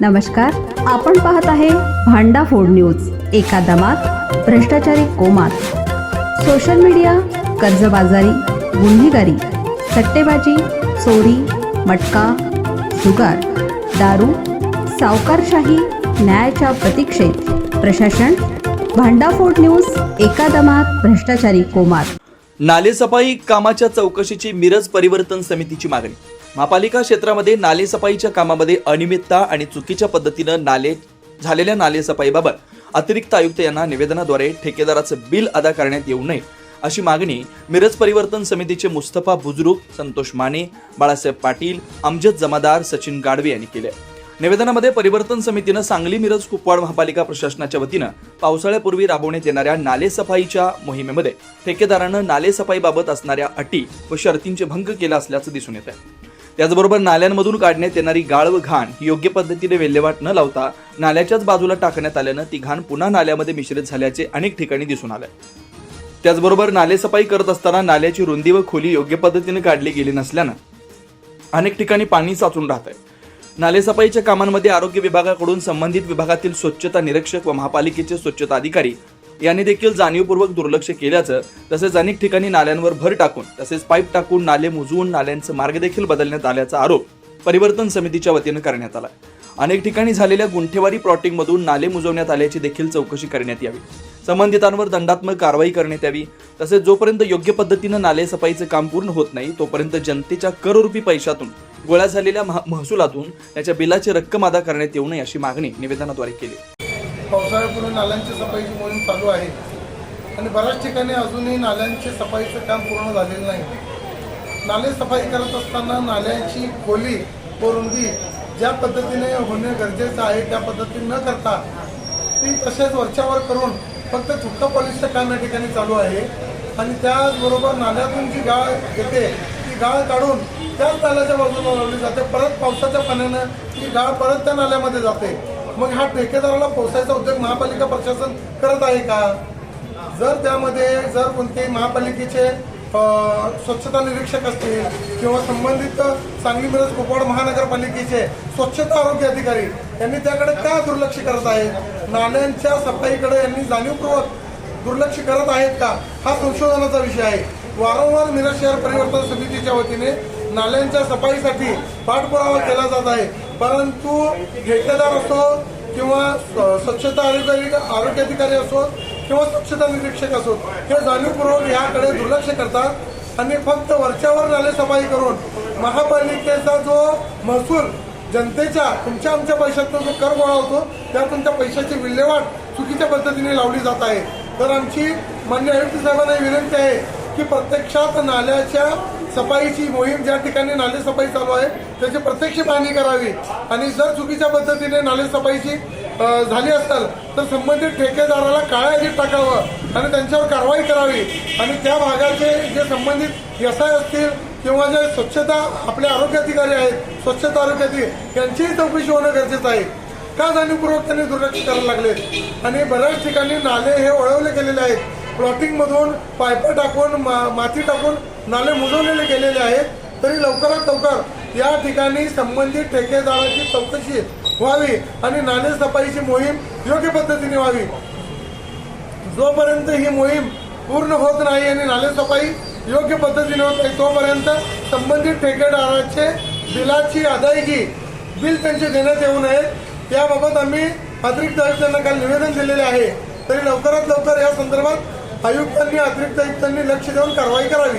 नमस्कार आपण पाहत आहे भांडा फोड न्यूज एका दमात भ्रष्टाचारी कोमात. सोशल मीडिया कर्जबाजारी गुन्हेगारी सट्टेबाजी चोरी मटका जुगार दारू सावकारशाही न्यायाच्या प्रतीक्षेत. प्रशासन भांडाफोड न्यूज एका दमात भ्रष्टाचारी कोमात. नालेसफाई कामाच्या चौकशीची मिरज परिवर्तन समितीची मागणी. महापालिका क्षेत्रामध्ये नालेसफाईच्या कामामध्ये अनियमितता आणि चुकीच्या पद्धतीनं नाले झालेल्या नालेसफाईबाबत अतिरिक्त आयुक्त यांना निवेदनाद्वारे ठेकेदाराचं बिल अदा करण्यात येऊ नये अशी मागणी मिरज परिवर्तन समितीचे मुस्तफा बुजरुक संतोष माने बाळासाहेब पाटील अमजद जमादार सचिन गाडवे यांनी केले. निवेदनामध्ये परिवर्तन समितीनं सांगली मिरज कुपवाड महापालिका प्रशासनाच्या वतीनं पावसाळ्यापूर्वी राबवण्यात येणाऱ्या नालेसफाईच्या मोहिमेमध्ये ठेकेदारानं नालेसफाईबाबत असणाऱ्या अटी व शर्तींचे भंग केला असल्याचं दिसून येत आहे त्याचबरोबर नाल्यांमधून काढण्यात येणारी गाळ व घाण ही योग्य पद्धतीने विल्हेवाट न लावता नाल्याच्याच बाजूला टाकण्यात आल्यानं ती घाण पुन्हा नाल्यामध्ये मिश्रित झाल्याचे अनेक ठिकाणी दिसून आलंय. त्याचबरोबर नालेसफाई करत असताना नाल्याची रुंदी व खोली योग्य पद्धतीने काढली गेली नसल्यानं अनेक ठिकाणी पाणी साचून राहत आहे नालेसफाईच्या कामांमध्ये आरोग्य विभागाकडून संबंधित विभागातील स्वच्छता निरीक्षक व महापालिकेचे स्वच्छता अधिकारी यांनी देखील जाणीवपूर्वक दुर्लक्ष केल्याचं तसेच अनेक ठिकाणी नाल्यांवर भर टाकून तसेच पाईप टाकून नाले मुजवून नाल्यांचं मार्ग देखील बदलण्यात आल्याचा आरोप परिवर्तन समितीच्या वतीनं करण्यात आला. अनेक ठिकाणी झालेल्या गुंठेवारी प्लॉटिंगमधून नाले मुजवण्यात आल्याची देखील चौकशी करण्यात यावी. संबंधितांवर दंडात्मक कारवाई करण्यात यावी. तसेच जोपर्यंत योग्य पद्धतीनं नाले सफाईचं काम पूर्ण होत नाही तोपर्यंत जनतेच्या कररूपी पैशातून गोळा झालेल्या महसुलातून त्याच्या बिलाची रक्कम अदा करण्यात येऊ नये अशी मागणी निवेदनाद्वारे केली. पावसाळ्यापूर्वी नाल्यांची सफाईची मोहीम चालू आहे. आणि बऱ्याच ठिकाणी अजूनही नाल्यांचे सफाईचं काम पूर्ण झालेलं नाही. नाले सफाई करत असताना नाल्यांची खोली व रुंदी ज्या पद्धतीने होणे गरजेचं आहे त्या पद्धतीने न करता ती तसेच वरच्यावर करून फक्त थुक्का पॉलिशचं काम या ठिकाणी चालू आहे. आणि त्याचबरोबर नाल्यातून जी गाळ येते ती गाळ काढून त्याच नाल्याच्या बाजूला लावली जाते. परत पावसाच्या पाण्यानं ती गाळ परत त्या नाल्यामध्ये जाते. मग हा ठेकेदाराला पोसायचा उद्योग महापालिका प्रशासन करत आहे का? जर त्यामध्ये जर कोणते महापालिकेचे स्वच्छता निरीक्षक असतील किंवा संबंधित सांगली मिरज कुपवाड महानगरपालिकेचे स्वच्छता आरोग्य अधिकारी यांनी त्याकडे का दुर्लक्ष करत आहेत? नाल्यांच्या सफाईकडे यांनी जाणीवपूर्वक दुर्लक्ष करत आहेत का? हा संशोधनाचा विषय आहे. वारंवार मिरज शहर परिवर्तन समितीच्या वतीने नाल्यांच्या सफाईसाठी पाठपुरावा केला जात आहे. परंतु ठेकेदार असो किंवा स्व- स्वच्छता अधिकारी आरोग्य अधिकारी असो किंवा स्वच्छता निरीक्षक असो हे जाणीवपूर्वक याकडे दुर्लक्ष करतात आणि फक्त वरच्यावर नाले सफाई करून महापालिकेचा जो महसूल जनतेच्या तुमच्या आमच्या पैशातून जो कर गोळा होतो त्यातून त्या पैशाची विल्हेवाट चुकीच्या पद्धतीने लावली जात आहे. तर आमची मान्य आयुक्त साहेबांना ही विनंती आहे की प्रत्यक्षात नाल्याच्या सफाईची मोहीम ज्या ठिकाणी नाले सफाई चालू आहे त्याची प्रत्यक्ष पाहणी करावी. आणि जर चुकीच्या पद्धतीने नाले सफाईची झाली असेल तर संबंधित ठेकेदाराला काळ्या यादीत टाकावं आणि त्यांच्यावर कारवाई करावी. आणि त्या भागाचे जे संबंधित एस आय असतील किंवा जे स्वच्छता आपले आरोग्य अधिकारी आहेत स्वच्छता आरोग्य अधिकारी यांचीही चौकशी होणं गरजेचं आहे. का जाणीवपूर्वक त्यांनी दुर्लक्ष करायला लागले? आणि बऱ्याच ठिकाणी नाले हे वळवले गेलेले आहेत. प्लॉटिंगमधून मधून टाकून मा- माती टाकून नाले मुजवलेले गेलेले आहेत. तरी लवकरात लवकर या ठिकाणी संबंधित ठेकेदाराची चौकशी व्हावी आणि नाले सफाईची मोहीम योग्य पद्धतीने व्हावी. जोपर्यंत ही मोहीम पूर्ण होत नाही आणि नाले सफाई योग्य पद्धतीने होत नाही तोपर्यंत संबंधित ठेकेदाराचे बिलाची अदायगी बिल त्यांचे देण्यात येऊ नये. याबाबत आम्ही अतिरिक्त आयुक्तांना काल निवेदन दिलेले आहे. तरी लवकरात लवकर या संदर्भात आयुक्तांनी अतिरिक्त आयुक्तांनी लक्ष देऊन कारवाई करावी.